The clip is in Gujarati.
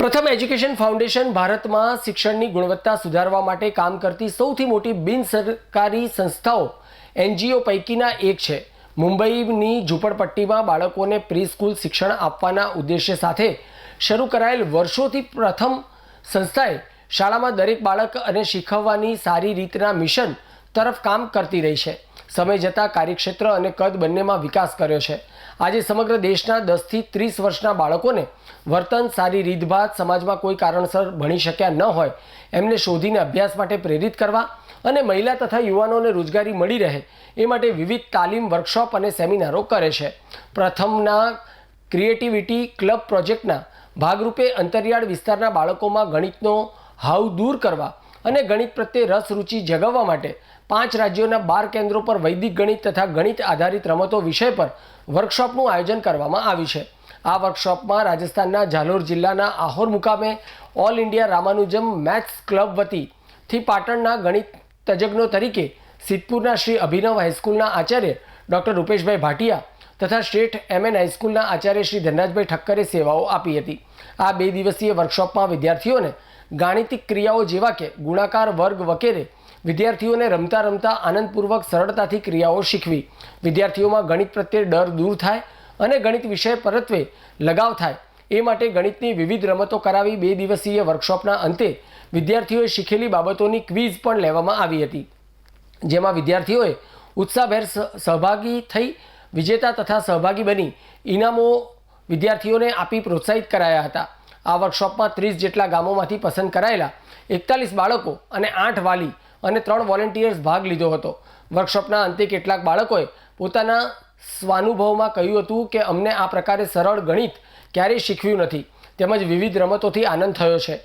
પ્રથમ એજ્યુકેશન ફાઉન્ડેશન ભારતમાં શિક્ષણની ગુણવત્તા સુધારવા માટે કામ કરતી સૌથી મોટી બિન સરકારી સંસ્થાઓ એનજીઓ પૈકીના એક છે. મુંબઈની ઝૂંપડપટ્ટીમાં બાળકોને પ્રી સ્કૂલ શિક્ષણ આપવાના ઉદ્દેશ્ય સાથે શરૂ કરાયેલ વર્ષોથી પ્રથમ સંસ્થાએ શાળામાં દરેક બાળક અને શીખવવાની સારી રીતના મિશન તરફ કામ કરતી રહી છે. સમય જતાં કાર્યક્ષેત્ર અને કદ બંનેમાં વિકાસ કર્યો છે. આજે સમગ્ર દેશના દસથી ત્રીસ વર્ષના બાળકોને વર્તન, સારી રીતભાત, સમાજમાં કોઈ કારણસર ભણી શક્યા ન હોય, એમને શોધીને અભ્યાસ માટે પ્રેરિત કરવા અને મહિલા તથા યુવાનોને રોજગારી મળી રહે, એ માટે વિવિધ તાલીમ, વર્કશોપ અને સેમિનારો કરે છે. પ્રથમના ક્રિએટિવિટી ક્લબ પ્રોજેક્ટના ભાગરૂપે અંતરિયાળ વિસ્તારના બાળકોમાં ગણિતનો હાવ દૂર કરવા અને ગણિત પ્રત્યે રસ, રુચિ જગાવવા માટે પાંચ રાજ્યોના બાર કેન્દ્રો પર વૈદિક ગણિત તથા ગણિત આધારિત રમતો વિષય પર વર્કશોપનું આયોજન કરવામાં આવ્યું છે. આ વર્કશોપમાં રાજસ્થાનના ઝાલોર જિલ્લાના આહોર મુકામે all India Ramanujam maths club વતીથી પાટણના ગણિત તજજ્ઞો તરીકે સિદ્ધપુરના શ્રી અભિનવ હાઈસ્કૂલના આચાર્ય ડૉક્ટર રૂપેશભાઈ ભાટિયા તથા સ્ટેટ એમએન હાઈસ્કૂલના આચાર્ય શ્રી ધનરાજભાઈ ઠક્કરે સેવાઓ આપી હતી. આ બે દિવસીય વર્કશોપમાં વિદ્યાર્થીઓને ગાણિતિક ક્રિયાઓ જેવા કે ગુણાકાર વર્ગ વગેરે વિદ્યાર્થીઓને રમતા રમતા આનંદપૂર્વક સરળતાથી ક્રિયાઓ શીખવી. વિદ્યાર્થીઓમાં ગણિત પ્રત્યે ડર દૂર થાય અને ગણિત વિષય પરત્વે લગાવ થાય. એ માટે ગણિતની વિવિધ રમતો કરાવી બે દિવસીય વર્કશોપના અંતે વિદ્યાર્થીઓએ શીખેલી બાબતોની ક્વિઝ પણ લેવામાં આવી હતી. જેમાં વિદ્યાર્થીઓએ ઉત્સાહભેર સહ- સહભાગી થઈ વિજેતા તથા સહભાગી બની ઇનામો વિદ્યાર્થીઓને આપી પ્રોત્સાહિત કરાયા હતા. આ વર્કશોપમાં ત્રીસ જેટલા ગામોમાંથી પસંદ કરાયેલા એકતાલીસ બાળકો અને આઠ વાલી અને ત્રણ વોલેન્ટિયર્સ ભાગ લીધો હતો. વર્કશોપના અંતે કેટલાક બાળકોએ પોતાના સ્વાનુભવમાં કહ્યું હતું કે, અમને આ પ્રકારે સરળ ગણિત ક્યારેય શીખવ્યું નથી. તેમજ વિવિધ રમતોથી આનંદ થયો છે.